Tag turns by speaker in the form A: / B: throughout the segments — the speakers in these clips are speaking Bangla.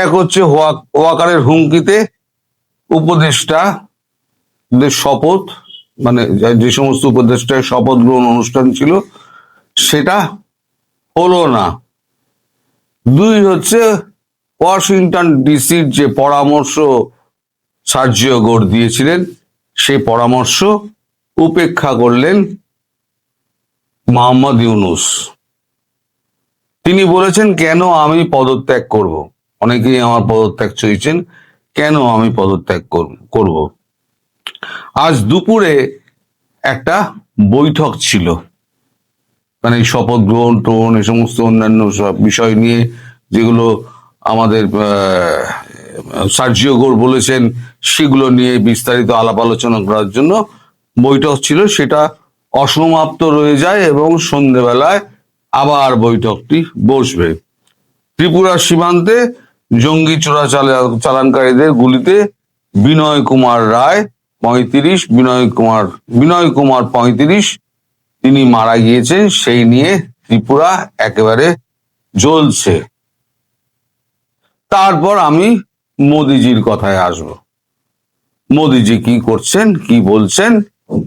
A: এক হচ্ছে ওয়াকারের হুমকিতে উপদেষ্টা শপথ মানে যে- সমস্ত উপদেষ্টায় শপথ গ্রহণ অনুষ্ঠান ছিল, সেটা হলো না। দুই হচ্ছে ওয়াশিংটন ডিসির যে পরামর্শ সার্জিও গোড় দিয়েছিলেন, সেই পরামর্শ উপেক্ষা করলেন মোহাম্মদ ইউনুস। তিনি বলেছেন, কেন আমি পদত্যাগ করব? অনেকেই আমার পদত্যাগ চাইছেন কেন আমি পদত্যাগ কর- করব? আজ দুপুরে একটা বৈঠক ছিল। মানে শপথ গ্রহণ টোন এই সমস্ত অন্যান্য সব বিষয় নিয়ে যেগুলো আমাদের সার্জিও গোর বলেছেন, সেগুলো নিয়ে বিস্তারিত আলাপ আলোচনা করার জন্য বৈঠক ছিল। সেটা অসমাপ্ত রয়ে যায় এবং সন্ধেবেলায় আবার বৈঠকটি বসবে। ত্রিপুরা সীমান্তে জঙ্গি চোরা চালানকারীদের গুলিতে বিনয় কুমার রায় পঁয়ত্রিশ, বিনয় কুমার বিনয় কুমার পঁয়ত্রিশ, তিনি মারা গিয়েছেন, সেই নিয়ে ত্রিপুরা একেবারে জ্বলছে। তারপর আমি মোদিজির কথায় আসব। মোদিজি কি করছেন, কি বলছেন,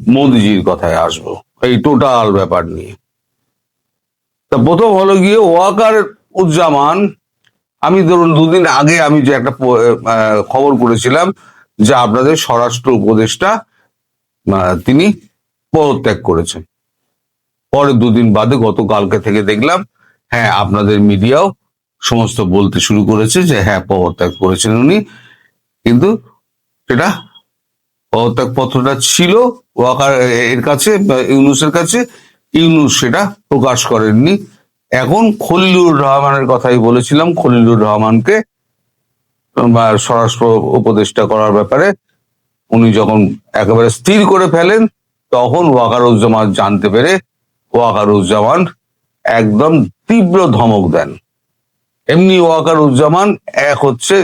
A: মোদিজির কথায় আসব। এই টোটাল ব্যাপার নিয়ে। তা প্রথম হলো গিয়ে ওয়াকার উজ্জামান আমি ধরুন দুদিন আগে আমি যে একটা খবর করেছিলাম যে আপনাদের স্বরাষ্ট্র উপদেষ্টা তিনি পদত্যাগ করেছেন। পরে দুদিন বাদে গতকালকে থেকে দেখলাম হ্যাঁ আপনাদের মিডিয়াও সমস্ত বলতে শুরু করেছে যে হ্যাঁ পদত্যাগ করেছেন উনি। কিন্তু সেটা পদত্যাগ পত্রটা ছিল ওয়াকার এর কাছে ইউনুসের কাছে, ইউনুস সেটা প্রকাশ করেননি। এখন খলিলুর রহমানের কথাই বলেছিলাম, খলিলুর রহমানকে বা স্বরাষ্ট্র উপদেষ্টা করার ব্যাপারে উনি যখন একেবারে স্থির করে ফেলেন, তখন ওয়াকারুজ্জামান জানতে পেরে ওয়াকারুজ্জামান একদম তীব্র ধমক দেন। এমনি ওয়াকারুজ্জামান এক হচ্ছে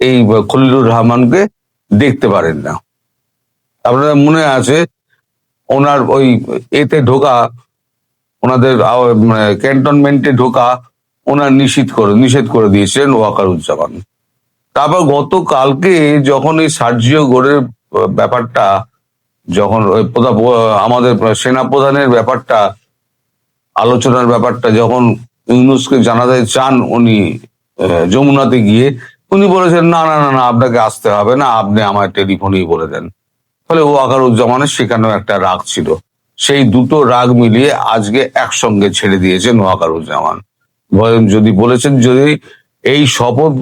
A: এই খলিলুর রহমানকে দেখতে পারেন না। আপনাদের মনে আছে, ওনার ওই এতে ঢোকা ওনাদের মানে ক্যান্টনমেন্টে ঢোকা ওনার নিষিদ্ধ করে, নিষেধ করে দিয়েছিলেন ওয়াকারুজ্জামান। তারপর গতকালকে যখন এই সার্জিও গোড়ের ব্যাপারটা, যখন আমাদের সেনা প্রধানের ব্যাপারটা, আলোচনার ব্যাপারটা, যখন ইউনুসকে জানাতে চান উনি যমুনাতে গিয়ে, উনি বলেছেন, না না না না, আপনাকে আসতে হবে না, আপনি আমার টেলিফোনেই বলে দেন। ফলে ও আকারুজ্জামানের সেখানেও একটা রাগ ছিল। সেই দুটো রাগ মিলিয়ে আজকে একসঙ্গে ছেড়ে দিয়েছেন নোয়াকারুজ্জামান যদি বলেছেন যদি এই শপথ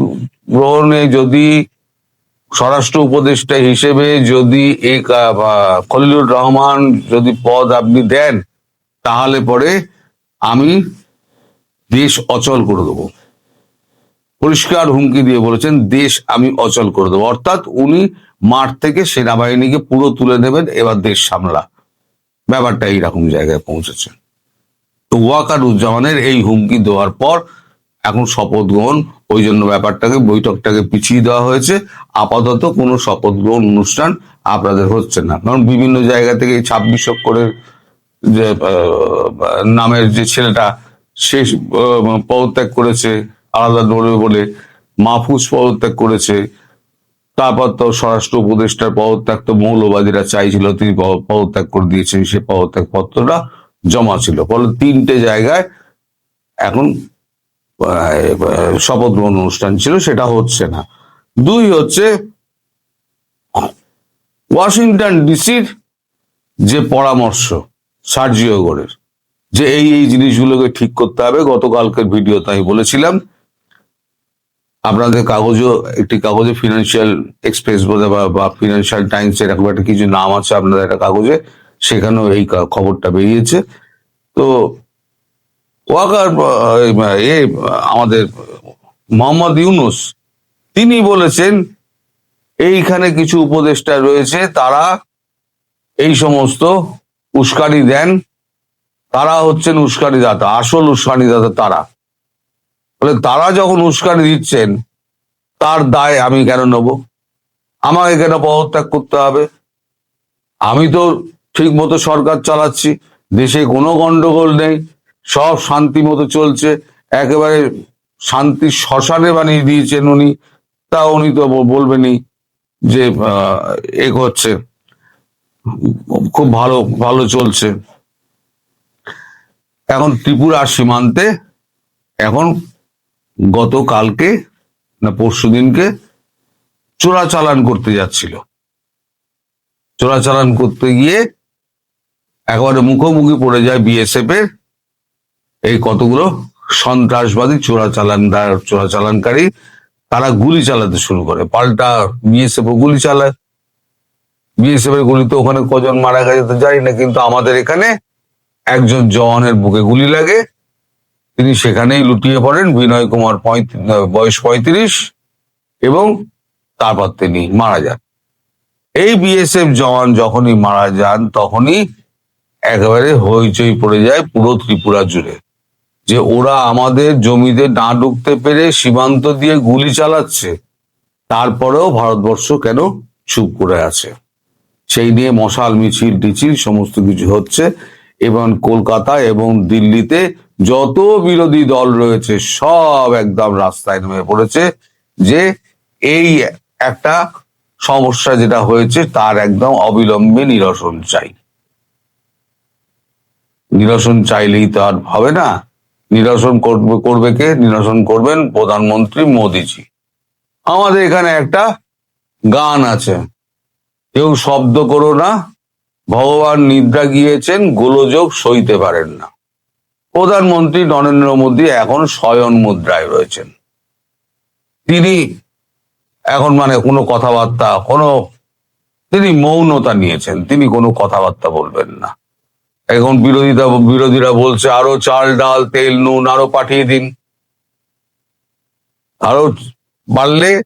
A: গ্রহণে যদি স্বরাষ্ট্র উপদেষ্টা হিসেবে যদি এই খলিলুর রহমান যদি পদ আপনি দেন, তাহলে পরে আমি দেশ অচল করে দেবো। পরিষ্কার হুমকি দিয়ে বলেছেন, দেশ আমি অচল করে দেবো। অর্থাৎ উনি মাঠ থেকে সেনাবাহিনীকে পুরো তুলে নেবেন, এবার দেশ সামলা। ব্যাপারটা এইরকম জায়গায় পৌঁছেছে। তো ওয়াকার উজ্জামানের এই হুমকি দেওয়ার পর এখন শপথ গ্রহণ ওই জন্য ব্যাপারটাকে বৈঠকটাকে পিছিয়ে দেওয়া হয়েছে। আপাতত কোনো শপথ গ্রহণ অনুষ্ঠান আপনাদের হচ্ছে না। কারণ বিভিন্ন জায়গা থেকে এই ছাব্বিশ অক্ষরের যে নামের যে ছেলেটা আহ, পদত্যাগ করেছে আলাদা নড়বে বলে মাহফুজ পদত্যাগ করেছে। তারপর তো স্বরাষ্ট্র উপদেষ্টার পদত্যাগ তো মৌলবাদীরা চাইছিল, তিনি পদত্যাগ করে দিয়েছেন, সে পদত্যাগ পত্রটা জমা ছিল। ফলে তিনটে জায়গায় এখন শপথ গ্রহণ অনুষ্ঠান ছিল, সেটা হচ্ছে না। দুই হচ্ছে, ওয়াশিংটন ডিসির যে পরামর্শ, সার্জিও যে এই এই জিনিসগুলোকে ঠিক করতে হবে, গতকালকের ভিডিও তাই বলেছিলাম আপনাদের কাগজও, একটি কাগজে ফিনান্সিয়াল এক্সপ্রেস বোধ বা ফিনান্সিয়াল টাইমস এরকম একটা কিছু নাম আছে আপনাদের একটা কাগজে, সেখানেও এই খবরটা বেরিয়েছে। তো, ওয়াকার এ আমাদের মোহাম্মদ ইউনুস, তিনি বলেছেন, এইখানে কিছু উপদেষ্টা রয়েছে, তারা এই সমস্ত উস্কানি দেন, তারা হচ্ছেন উস্কানি দাতা আসল উস্কানি দাতা তারা। বলে, তারা যখন উস্কানি দিচ্ছেন, তার দায় আমি কেন নেব? আমাকে কেন পদত্যাগ করতে হবে? আমি তো ঠিক মতো সরকার চালাচ্ছি, দেশে কোনো গন্ডগোল নেই, সব শান্তি মতো চলছে, একেবারে শান্তি শ্মশানে বানিয়ে দিয়েছেন উনি। তা উনি তো বলবেনই যে এ হচ্ছে খুব ভালো ভালো চলছে। এখন ত্রিপুরা সীমান্তে এখন গতকালকে না পরশু দিনকে চোরাচালান করতে যাচ্ছিল। চোরাচালান করতে গিয়ে একেবারে মুখোমুখি পড়ে যায় বিএসএফ এর এই কতগুলো সন্ত্রাসবাদী চোরাচালান চোরাচালানকারী, তারা গুলি চালাতে শুরু করে। পাল্টা বিএসএফ গুলি চালায়। বিএসএফ এর গুলিতে ওখানে কজন মারা গেছে তো জানি না, কিন্তু আমাদের এখানে একজন জওয়ানের বুকে গুলি লাগে। তিনি সেখানেই লুটিয়ে পড়েন, বিনয় কুমার বয়স পঁয়ত্রিশ, এবং তারপর তিনি মারা যান। এই বিএসএফ জওয়ান যখনই মারা যান, তখনই একেবারে হইচই পড়ে যায় পুরো ত্রিপুরা জুড়ে, যে ওরা আমাদের জমিতে না ঢুকতে পেরে সীমান্ত দিয়ে গুলি চালাচ্ছে, তারপরেও ভারতবর্ষ কেন চুপ করে আছে? সেই নিয়ে মশাল, মিছিল টিছিল সমস্ত কিছু হচ্ছে, এবং কলকাতা এবং দিল্লিতে যত বিরোধী দল রয়েছে, সব একদম রাস্তায় নেমে পড়েছে যে এই একটা সমস্যা যেটা হয়েছে, তার একদম অবিলম্বে নিরসন চাই। নিরসন চাইলেই তো আর হবে না। নিরসন করবে করবে কে? নিরসন করবেন প্রধানমন্ত্রী মোদিজি। আমাদের এখানে একটা গান আছে। কেউ শব্দ করো না, ভগবান নিদ্রা গিয়েছেন, গোলযোগ সইতে পারেন না। প্রধানমন্ত্রী নরেন্দ্র মোদী এখন শয়ন মুদ্রায় রয়েছেন। তিনি এখন মানে কোনো কথাবার্তা, কোনো, তিনি মৌনতা নিয়েছেন, তিনি কোনো কথাবার্তা বলবেন না। এখন বিরোধীরা বিরোধীরা বলছে, আরও চাল, ডাল, তেল, নুন আরও পাঠিয়ে দিন। আরও বাড়লে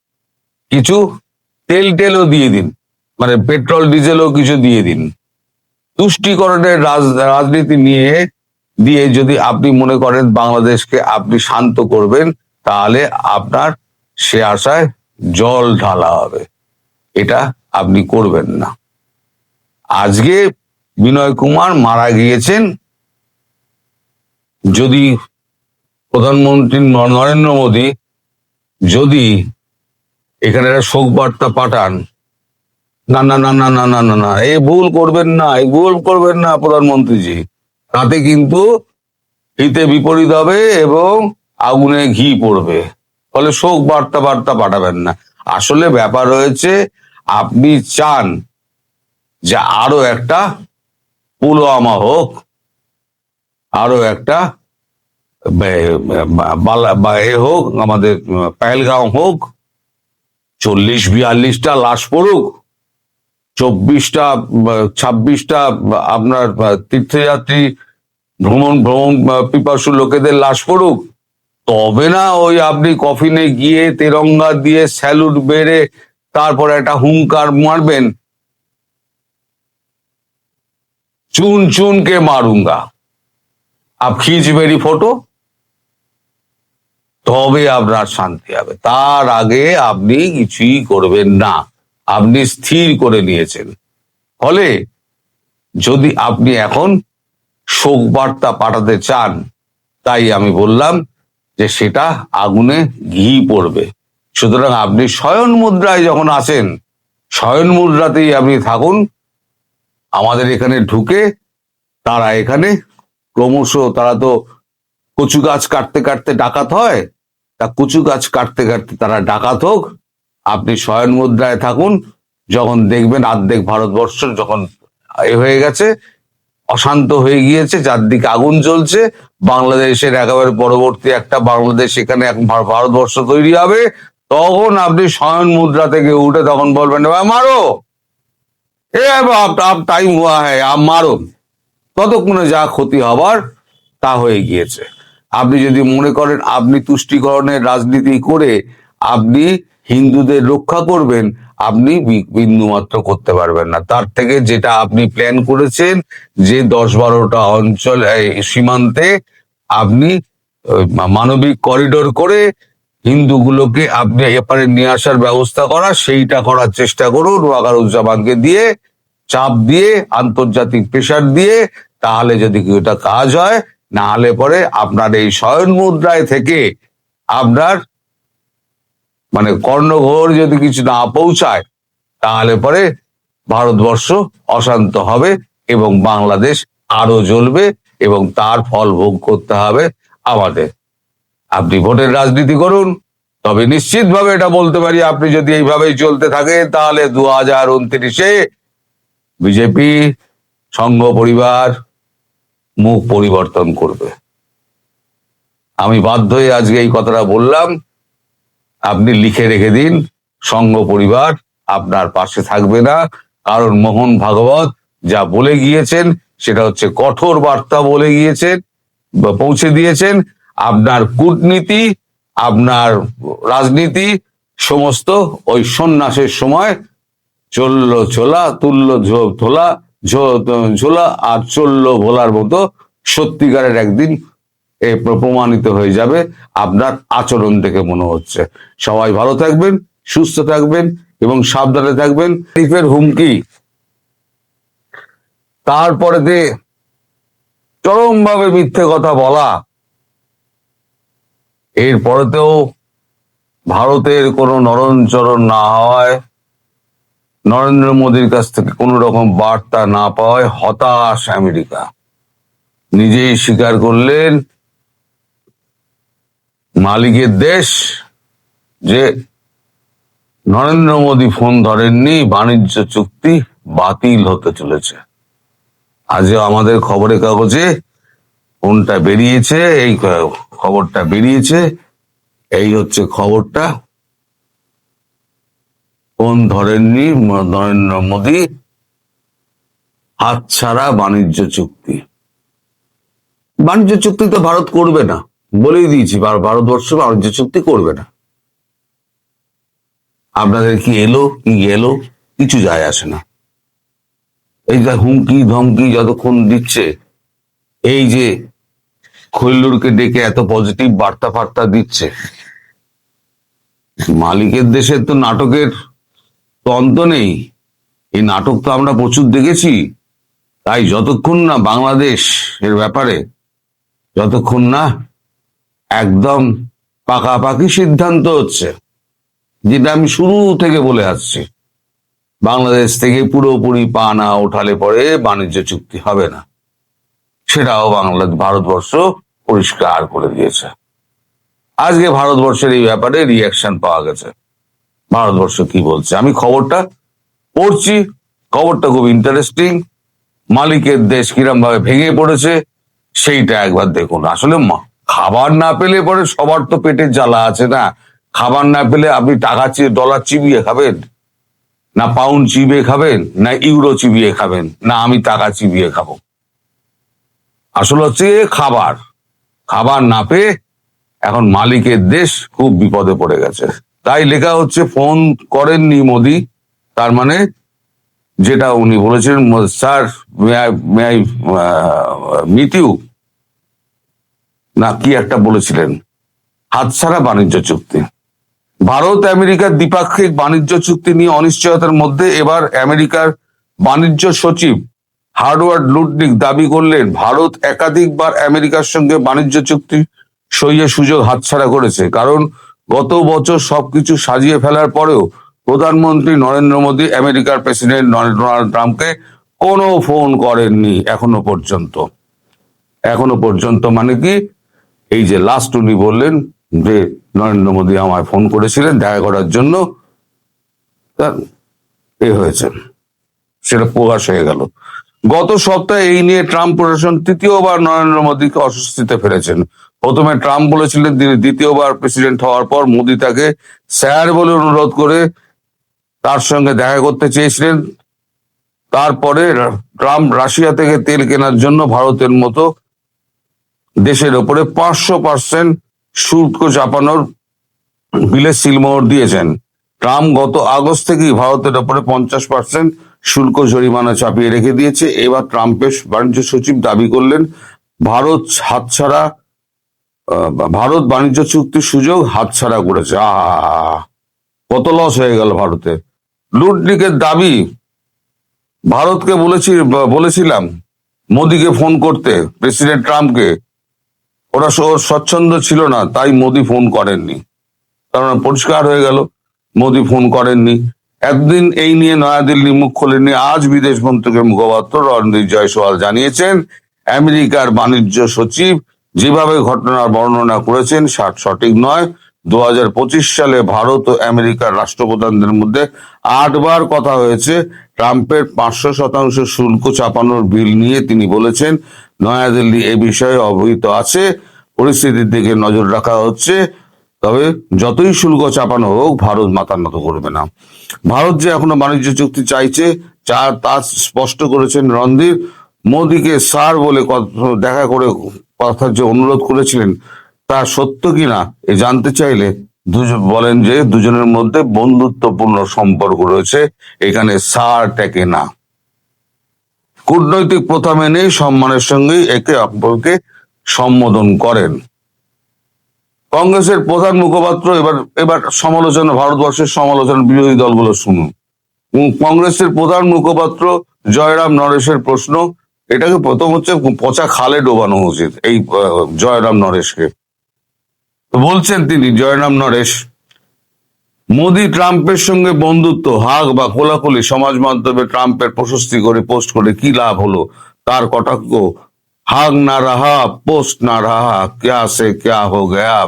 A: কিছু তেল টেলও দিয়ে দিন মানে পেট্রোল, ডিজেলও কিছু দিয়ে দিন। তুষ্টিকরণের রাজ- রাজনীতি নিয়ে দিয়ে যদি আপনি মনে করেন বাংলাদেশকে আপনি শান্ত করবেন, তাহলে আপনার সে আশায় জল ঢালা হবে। এটা আপনি করবেন না। আজকে বিনয় কুমার মারা গিয়েছেন। যদি প্রধানমন্ত্রী নরেন্দ্র মোদী যদি এখানে একটা শোক বার্তা পাঠান, না না না না না না না না এই ভুল করবেন না এই ভুল করবেন না প্রধানমন্ত্রীজি। তাতে কিন্তু হিতে বিপরীত হবে এবং আগুনে ঘি পড়বে। ফলে শোক বার্তা বার্তা পাঠাবেন না। আসলে ব্যাপার রয়েছে আপনি চান যে আরও একটা পুলওয়ামা হোক, আরও একটা বে- এ হোক, আমাদের পেহেলগাঁও হোক, চল্লিশ বিয়াল্লিশটা লাশ পড়ুক, চব্বিশটা ছাব্বিশটা আপনার তীর্থযাত্রী ভ্রমণ ভ্রমণ পিপাসু লোকেদের লাশ পড়ুক, তবে না ওই আপনি কফিনে গিয়ে তেরঙ্গা দিয়ে স্যালুট বেড়ে তারপর একটা হুঙ্কার মারবেন। চুন চুন কে মারুঙ্গা। আপ খিচ মেরি ফটো তবে আপনার শান্তি হবে। তার আগে আপনি কিছুই করবেন না। আপনি স্থির করে নিয়েছেন। ফলে যদি আপনি এখন শোক বার্তা পাঠাতে চান, তাই আমি বললাম যে সেটা আগুনে ঘি পড়বে। সুতরাং আপনি শয়ন মুদ্রায় যখন আসেন শয়ন মুদ্রাতেই আপনি থাকুন। আমাদের এখানে ঢুকে তারা এখানে, ক্রমশ তারা তো কচু গাছ কাটতে কাটতে ডাকাত হয়, তা কচু গাছ কাটতে কাটতে তারা ডাকাত হোক, আপনি শয়ন মুদ্রায় থাকুন। যখন দেখবেন অর্ধেক ভারতবর্ষ যখন এ হয়ে গেছে অশান্ত হয়ে গিয়েছে চারদিকে আগুন জ্বলছে। বাংলাদেশের একেবারে পরবর্তী একটা বাংলাদেশ এখানে এক ভারতবর্ষ তৈরি হবে। তখন আপনি শয়ন মুদ্রা থেকে উঠে তখন বলবেন, "এবার মারো! এ আপ টাইম হুয়া হ্যায় আপ মারো! ততক্ষণে যা ক্ষতি হবার তা হয়ে গিয়েছে। আপনি যদি মনে করেন, আপনি তুষ্টিকরণের রাজনীতি করে আপনি হিন্দুদের রক্ষা করবেন আপনি বিন্দুমাত্র করতে পারবেন না। তার থেকে যেটা আপনি প্ল্যান করেছেন, যে দশ বারোটা অঞ্চল সীমান্তে আপনি মানবিক করিডোর করে হিন্দুগুলোকে আপনি এপারে নিয়ে আসার ব্যবস্থা করা, সেইটা করার চেষ্টা করুন ওয়াকারুজ্জামানকে দিয়ে, চাপ দিয়ে, আন্তর্জাতিক প্রেশার দিয়ে, তাহলে যদি এটা কাজ হয়, না হলে পরে আপনার এই শয়ন মুদ্রায় থেকে আপনার মানে কর্ণঘোর যদি কিছু না পৌঁছায়, তাহলে পরে ভারতবর্ষ অশান্ত হবে এবং বাংলাদেশ আরও জ্বলবে এবং তার ফল ভোগ করতে হবে আমাদের। আপনি ভোটের রাজনীতি করুন, তবে নিশ্চিতভাবে এটা বলতে পারি, আপনি যদি এইভাবেই চলতে থাকে তাহলে দু হাজার উনত্রিশে বিজেপি সংঘ পরিবার মুখ পরিবর্তন করবে। আমি বাধ্য হয়ে আজকে এই কথাটা বললাম। আপনি লিখে রেখে দিন, সংঘ পরিবার আপনার পাশে থাকবে না। কারণ মোহন ভাগবত যা বলে গিয়েছেন, সেটা হচ্ছে কঠোর বার্তা বলে গিয়েছেন, বা পৌঁছে দিয়েছেন। আপনার কূটনীতি, আপনার রাজনীতি, সমস্ত ওই সন্ন্যাসের সময় চলল চোলা তুললো ঝো- থোলা ঝো- ঝোলা আর চলল ভোলার মতো সত্যিকারের একদিন প্রমাণিত হয়ে যাবে আপনার আচরণ থেকে মনে হচ্ছে। সবাই ভালো থাকবেন, সুস্থ থাকবেন এবং সাবধানে থাকবেন। টিপের হুমকি। তারপরে চরমভাবে মিথ্যে কথা বলা। এরপরেতেও ভারতের কোনো নরণচরণ না হয় নরেন্দ্র মোদীর কাছ থেকে কোনো রকম বার্তা না পাওয়ায় হতাশ আমেরিকা। নিজেই স্বীকার করলেন মালিকের দেশ যে নরেন্দ্র মোদী ফোন ধরেননি, বাণিজ্য চুক্তি বাতিল হতে চলেছে। আজও আমাদের খবরের কাগজে ফোনটা বেরিয়েছে, এই খবরটা বেরিয়েছে। এই হচ্ছে খবরটা। ফোন ধরেননি নরেন্দ্র মোদী। হাত ছাড়া বাণিজ্য চুক্তি। বাণিজ্য চুক্তি তো ভারত করবে না। বলেই দিয়েছি ভার- ভারতবর্ষ বাণিজ্য চুক্তি করবে না। আপনাদের কি এলো, কি গেলো, কিছু যায় আসে না। এই যে হুমকি ধমকি যতক্ষণ দিচ্ছে, এই যে খৈল্লুরকে ডেকে এত পজিটিভ বার্তা ফার্তা দিচ্ছে, মালিকের দেশের তো নাটকের তো অন্ত নেই। এই নাটক তো আমরা প্রচুর দেখেছি। তাই যতক্ষণ না বাংলাদেশ এর ব্যাপারে, যতক্ষণ না একদম পাকাপাকি সিদ্ধান্ত হচ্ছে, যেটা আমি শুরু থেকে বলে আসছি। বাংলাদেশ থেকে পুরোপুরি পা না ওঠালে পরে বাণিজ্য চুক্তি হবে না। সেটাও বাংলা ভারতবর্ষ পরিষ্কার করে দিয়েছে। আজকে ভারতবর্ষের এই ব্যাপারে রিয়াকশন পাওয়া গেছে। ভারতবর্ষ কি বলছে? আমি খবরটা পড়ছি, খবরটা খুব ইন্টারেস্টিং মালিকের দেশ কিরম ভাবে ভেঙে পড়েছে, সেইটা একবার দেখুন। আসলে খাবার না পেলে পরে সবার তো পেটের জ্বালা আছে না। খাবার না পেলে আপনি টাকা ডলার চিবিয়ে খাবেন? না পাউন্ড চিবিয়ে খাবেন? না ইউরো চিবিয়ে খাবেন? না আমি টাকা চিবিয়ে খাব। আসলে হচ্ছে খাবার। খাবার না পেয়ে এখন মালিকের দেশ খুব বিপদে পড়ে গেছে। তাই লেখা হচ্ছে, ফোন করেননি মোদি। তার মানে যেটা উনি বলেছিলেন, sir may I meet you না, কি একটা বলেছিলেন? হাতছাড়া বাণিজ্য চুক্তি। ভারত, আমেরিকার দ্বিপাক্ষিক বাণিজ্য চুক্তি নিয়ে অনিশ্চয়তার মধ্যে এবার আমেরিকার বাণিজ্য সচিব হার্ডওয়ার্ড লুটনিক দাবি করলেন, ভারত একাধিকবার আমেরিকার সঙ্গে বাণিজ্য চুক্তি সইয়ে সুযোগ হাতছাড়া করেছে। কারণ, গত বছর সবকিছু সাজিয়ে ফেলার পরেও প্রধানমন্ত্রী নরেন্দ্র মোদী আমেরিকার প্রেসিডেন্ট ডোনাল্ড ট্রাম্পকে কোনো ফোন করেননি এখনও পর্যন্ত। এখনও পর্যন্ত মানে কি? এই যে লাস্ট উনি বললেন যে নরেন্দ্র মোদী আমায় ফোন করেছিলেন, দেখা করার জন্য এ হয়েছে। সেটা প্রকাশ হয়ে গেল। গত সপ্তাহে এই নিয়ে ট্রাম্প প্রশাসন তৃতীয়বার নরেন্দ্র মোদীকে অস্বস্তিতে ফেলেছেন। প্রথমে ট্রাম্প বলেছিলেন তিনি দ্বিতীয়বার প্রেসিডেন্ট হওয়ার পর মোদী তাকে স্যার বলে অনুরোধ করে তার সঙ্গে দেখা করতে চেয়েছিলেন। তারপরে ট্রাম্প রাশিয়া থেকে তেল কেনার জন্য ভারতের মতো দেশের ওপরে পাঁচশো পার্সেন্ট শুল্ক চাপানোর বিলে সিলমোহর দিয়েছেন। ট্রাম্প গত আগস্ট থেকেই ভারতের ওপরে পঞ্চাশ পার্সেন্ট শুল্ক জরিমানা চাপিয়ে রেখে দিয়েছে। এবার ট্রাম্পের বাণিজ্য সচিব দাবি করলেন, ভারত হাতছাড়া ভারত বাণিজ্য চুক্তির সুযোগ হাতছাড়া করেছে। আহ কত লস হয়ে গেল ভারতে। লুটনিকের দাবি, ভারতকে বলেছি, বলেছিলাম, মোদিকে ফোন করতে, প্রেসিডেন্ট ট্রাম্পকে। ওরা স্বচ্ছন্দ ছিল না, তাই মোদি ফোন করেননি। কারণ পরিষ্কার হয়ে গেল, মোদি ফোন করেননি। একদিন এই নিয়ে নয়াদিল্লি মুখ খোলেননি, আজ বিদেশ মন্ত্রকের মুখপাত্র রণদীপ জয়সওয়াল জানিয়েছেন, আমেরিকার বাণিজ্য সচিব যেভাবে ঘটনার বর্ণনা করেছেন ষাট সঠিক নয়। দু সালে ভারত ও আমেরিকার রাষ্ট্রপ্রধানদের মধ্যে আটবার কথা হয়েছে ট্রাম্পের পাঁচশো শতাংশ শুল্ক চাপানোর বিল নিয়ে তিনি বলেছেন, নয়াদিল্লি এ বিষয়ে অবহিত আছে, পরিস্থিতির দিকে নজর রাখা হচ্ছে। তবে যতই শুল্ক চাপানো হোক, ভারত মাথা নত করবে না। ভারত যে এখনও বাণিজ্য চুক্তি চাইছে, যা তা স্পষ্ট করেছেন রণধীর। মোদীকে স্যার বলে দেখা করে কথার যে অনুরোধ করেছিলেন, তা সত্য কিনা, এ জানতে চাইলে বলেন যে দুজনের মধ্যে বন্ধুত্বপূর্ণ সম্পর্ক রয়েছে, এখানে সার টেকে না। কূটনৈতিক প্রথা মেনে সম্মানের সঙ্গেই একে অপরকে সম্বোধন করেন। কংগ্রেসের প্রধান মুখপাত্র, এবার এবার সমালোচনা, ভারতবর্ষের সমালোচনা বিরোধী দলগুলো শুনুন। কংগ্রেসের প্রধান মুখপাত্র জয়রাম নরেশের প্রশ্ন, এটাকে প্রথম হচ্ছে পচা খালে ডোবানো উচিত, এই জয়রাম নরেশকে। বলছেন তিনি জয়রাম নরেশ। মোদি ট্রাম্পের সঙ্গে বন্ধুত্ব, হাগ বা কোলাকুলি, সমাজ মাধ্যমে ট্রাম্পের প্রশস্তি করে পোস্ট করে কি লাভ হলো? তার কটাক্ষ, হাগ না রাহা, পোস্ট না রাহা, ক্যা সে ক্যা হো গয়া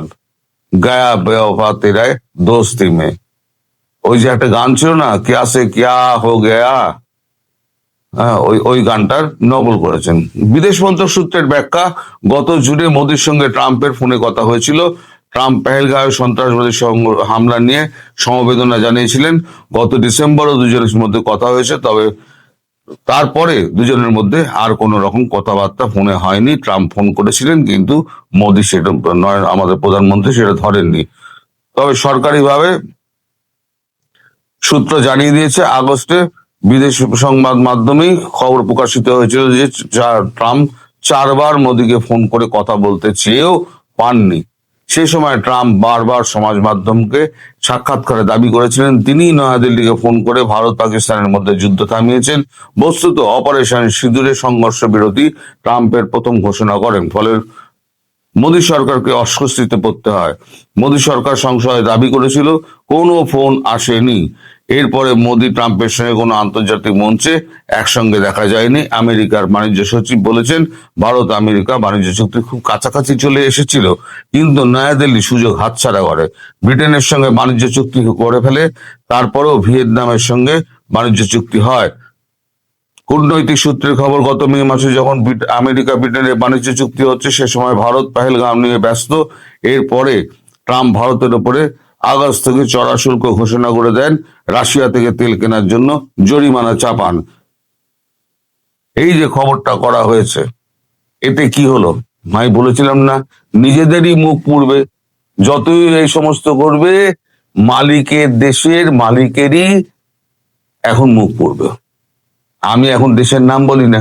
A: গয়া বেওফা তেরায় দোস্তি মে। ওই যে একটা গান ছিল না, ক্যা সে ক্যা হো গয়া? হ্যাঁ ওই ওই গানটার নকল করেছেন। বিদেশ মন্ত্রক সূত্রের ব্যাখ্যা, গত জুনে মোদির সঙ্গে ট্রাম্পের ফোনে কথা হয়েছিল। ট্রাম্প পেহেলগাঁও সন্ত্রাসবাদী হামলা নিয়ে সমবেদনা জানিয়েছিলেন। গত ডিসেম্বরও দুজনের মধ্যে কথা হয়েছে, তবে তারপরে দুজনের মধ্যে আর কোন রকম কথাবার্তা ফোনে হয়নি। ট্রাম্প ফোন করেছিলেন, কিন্তু মোদী সেটা নয়, আমাদের প্রধানমন্ত্রী সেটা ধরেননি। তবে সরকারিভাবে সূত্র জানিয়ে দিয়েছে, আগস্টে বিদেশ সংবাদ মাধ্যমেই খবর প্রকাশিত হয়েছিল যে ট্রাম্প চারবার মোদীকে ফোন করে কথা বলতে চেয়েও পাননি। সেই সময় ট্রাম্প বারবার সমাজ মাধ্যমকে সাক্ষাৎকারে দাবি করেছিলেন। তিনি নয়াদিল্লিকে ফোন করে ভারত পাকিস্তানের মধ্যে যুদ্ধ থামিয়েছেন। বস্তুত অপারেশন সিঁদুরে সংঘর্ষ বিরতি ট্রাম্পের প্রথম ঘোষণা করেন, ফলে মোদী সরকারকে অস্বস্তিতে পড়তে হয়। মোদী সরকার সংসদে দাবি করেছিল, কোনো ফোন আসেনি। এরপরে মোদি ট্রাম্পের সঙ্গে কোনো আন্তর্জাতিক মঞ্চে একসঙ্গে দেখা যায়নি। আমেরিকার বাণিজ্য সচিব বলেছেন, ভারত আমেরিকা বাণিজ্য চুক্তি খুব কাছাকাছি চলে এসেছিল, কিন্তু নয়াদিল্লি সুযোগ হাতছাড়া করে। ব্রিটেনের সঙ্গে বাণিজ্য চুক্তি করে ফেলে, তারপরেও ভিয়েতনামের সঙ্গে বাণিজ্য চুক্তি হয়। কূটনৈতিক সূত্রের খবর, গত মে মাসে যখন আমেরিকা ব্রিটেনের বাণিজ্য চুক্তি হচ্ছে, সে সময় ভারত পেহেলগাম নিয়ে ব্যস্ত। এরপরে ট্রাম্প ভারতের উপরে আগস্ট থেকে চড়া শুল্ক ঘোষণা করে দেন রাশিয়া থেকে তেল কেনার জন্য জরিমানা চাপান। এই যে খবরটা করা হয়েছে, এতে কি হলো? আমি বলেছিলাম না, নিজেদেরই মুখ পুড়বে। যতই এই সমস্ত করবে, মালিকের দেশের মালিকেরই এখন মুখ পুড়বে। আমি এখন দেশের নাম বলি না,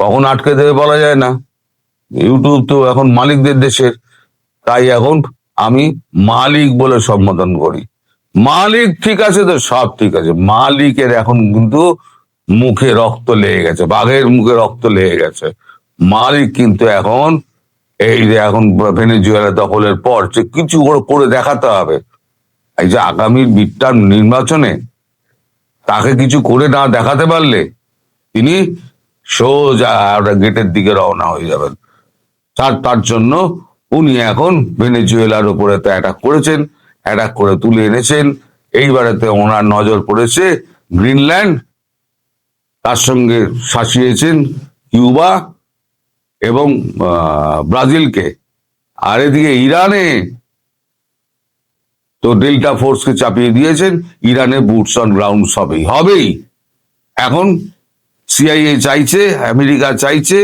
A: কখন আটকে দেবে বলা যায় না। ইউটিউব তো এখন মালিকদের দেশের, তাই এখন আমি মালিক বলে সম্বোধন করি। মালিক ঠিক আছে তো, সব ঠিক আছে। মালিকের এখন কিন্তু মুখে রক্ত লেগে গেছে, বাঘের মুখে রক্ত লেগে গেছে। মালিক কিন্তু এখন, এই যে এখন ভেনেজুয়েলা দখলের পর যে কিছু করে দেখাতে হবে। এই যে আগামী মিডটার্ম নির্বাচনে তাকে কিছু করে না দেখাতে পারলে তিনি সোজা গেটের দিকে রওনা হয়ে যাবেন। তার তার জন্য উনি এখন ভেনেজুয়েলার উপরে তো অ্যাটাক করেছেন অ্যাটাক করে তুলে এনেছেন। এইবারেতে ওনার নজর পড়েছে গ্রিনল্যান্ড, তার সঙ্গে শাসিয়েছেন কিউবা এবং ব্রাজিলকে। আর এদিকে ইরানে তো ডেল্টা ফোর্সকে চাপিয়ে দিয়েছেন, ইরানে বুটস অন গ্রাউন্ড সবই হবেই। এখন সিআইএ চাইছে, আমেরিকা চাইছে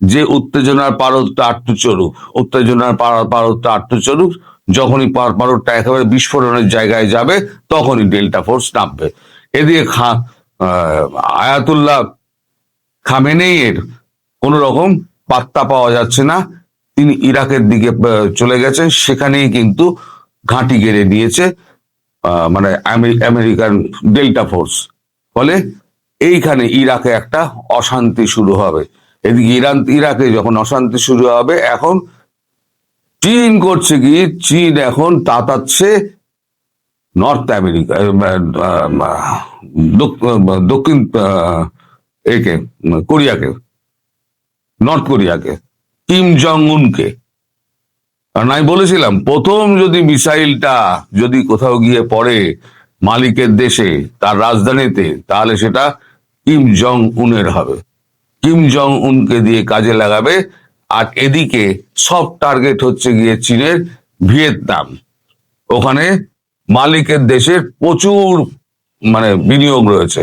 A: যে উত্তেজনার পারদটা আটটু চড়ুক, উত্তেজনার পার- পারদটা আটটু চড়ুক, যখনই পার- পারদটা একেবারে বিস্ফোরণের জায়গায় যাবে, তখনই ডেল্টা ফোর্স নামবে। এদিকে খা আয়াতুল্লাহ খামেনেইয়ের কোন রকম পাত্তা পাওয়া যাচ্ছে না। তিনি ইরাকের দিকে চলে গেছেন, সেখানেই কিন্তু ঘাঁটি গেড়ে নিয়েছে মানে আমে- আমেরিকান ডেল্টা ফোর্স। ফলে এইখানে ইরাকে একটা অশান্তি শুরু হবে। এদিকে ইরান, ইরাকে যখন অশান্তি শুরু হবে, এখন চীন করছে কি? চীন এখন তাতাচ্ছে নর্থ আমেরিকা দক্ষিণ একে, কোরিয়াকে, নর্থ কোরিয়াকে, কিম জং উনকে আর আমি বলেছিলাম, প্রথম যদি মিসাইলটা যদি কোথাও গিয়ে পড়ে মালিকের দেশে, তার রাজধানীতে, তাহলে সেটা কিম জং উনের হবে। কিম জং উনকে দিয়ে কাজে লাগাবে। আর এদিকে সব টার্গেট হচ্ছে গিয়ে চীনের ভিয়েতনাম। ওখানে মালিকের দেশের প্রচুর মানে বিনিয়োগ রয়েছে।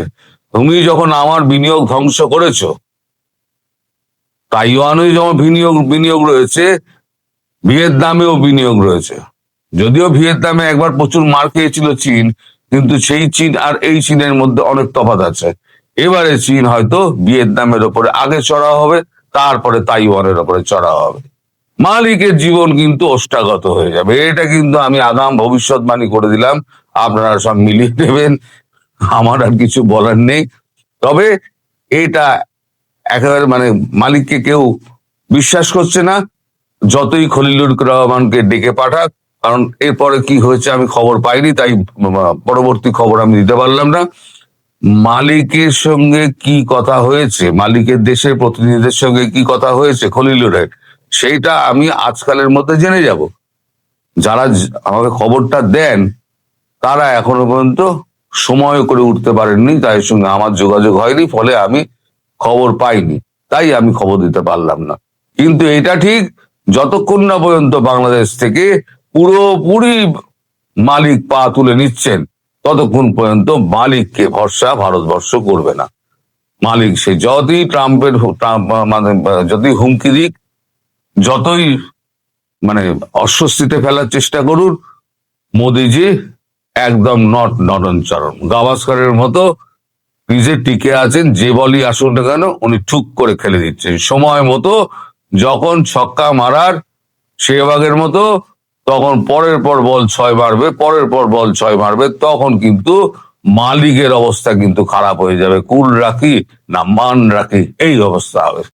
A: তুমি যখন আমার বিনিয়োগ ধ্বংস করেছ তাইওয়ানে যেমন বিনিয়োগ বিনিয়োগ রয়েছে, ভিয়েতনামেও বিনিয়োগ রয়েছে। যদিও ভিয়েতনামে একবার প্রচুর মার খেয়েছিল চীন, কিন্তু সেই চীন আর এই চীনের মধ্যে অনেক তফাৎ আছে। এবারে চীন হয়তো ভিয়েতনামের ওপরে আগে চড়া হবে, তারপরে তাইওয়ানের ওপরে চড়া হবে। মালিকের জীবন কিন্তু ওষ্ঠাগত হয়ে যাবে। এটা কিন্তু আমি আগাম ভবিষ্যৎবাণী করে দিলাম। আপনারা সব মিলিয়ে নেবেন। আমার আর কিছু বলার নেই। তবে এটা একেবারে মানে মালিককে কেউ বিশ্বাস করছে না। যতই খলিলুর রহমানকে ডেকে পাঠাক, কারণ এরপরে কি হয়েছে আমি খবর পাইনি, তাই পরবর্তী খবর আমি দিতে পারলাম না। মালিকের সঙ্গে কি কথা হয়েছে? মালিকের দেশের প্রতিনিধিদের সঙ্গে কি কথা হয়েছে? খলিলুরের সেইটা আমি আজকালের মধ্যে জেনে যাব। যারা আমাকে খবরটা দেন, তারা এখনও পর্যন্ত সময় করে উঠতে পারেননি তাই সঙ্গে আমার যোগাযোগ হয়নি, ফলে আমি খবর পাইনি। তাই আমি খবর দিতে পারলাম না। কিন্তু এটা ঠিক যতক্ষণ না পর্যন্ত বাংলাদেশ থেকে পুরোপুরি মালিক পা তুলে নিচ্ছেন ততক্ষণ পর্যন্ত মালিককে ভরসা ভারতবর্ষ করবে না। মালিক সে যতই ট্রাম্পের মানে যতই হুমকি দিক, যতই মানে অস্বস্তিতে ফেলার চেষ্টা করুন, মোদিজি একদম নট নরঞ্চরণ গাভাস্করের মতো নিজে টিকে আছেন, যে বলই আসুন না কেন, উনি ঠুক করে খেলে দিচ্ছেন। সময় মতো যখন ছক্কা মারার সেবাগের মতো তখন পরের পর বল ছয় মারবে পরের পর বল ছয় মারবে তখন কিন্তু মালিকের অবস্থা কিন্তু খারাপ হয়ে যাবে। কুল রাখি না মান রাখি, এই অবস্থা হবে।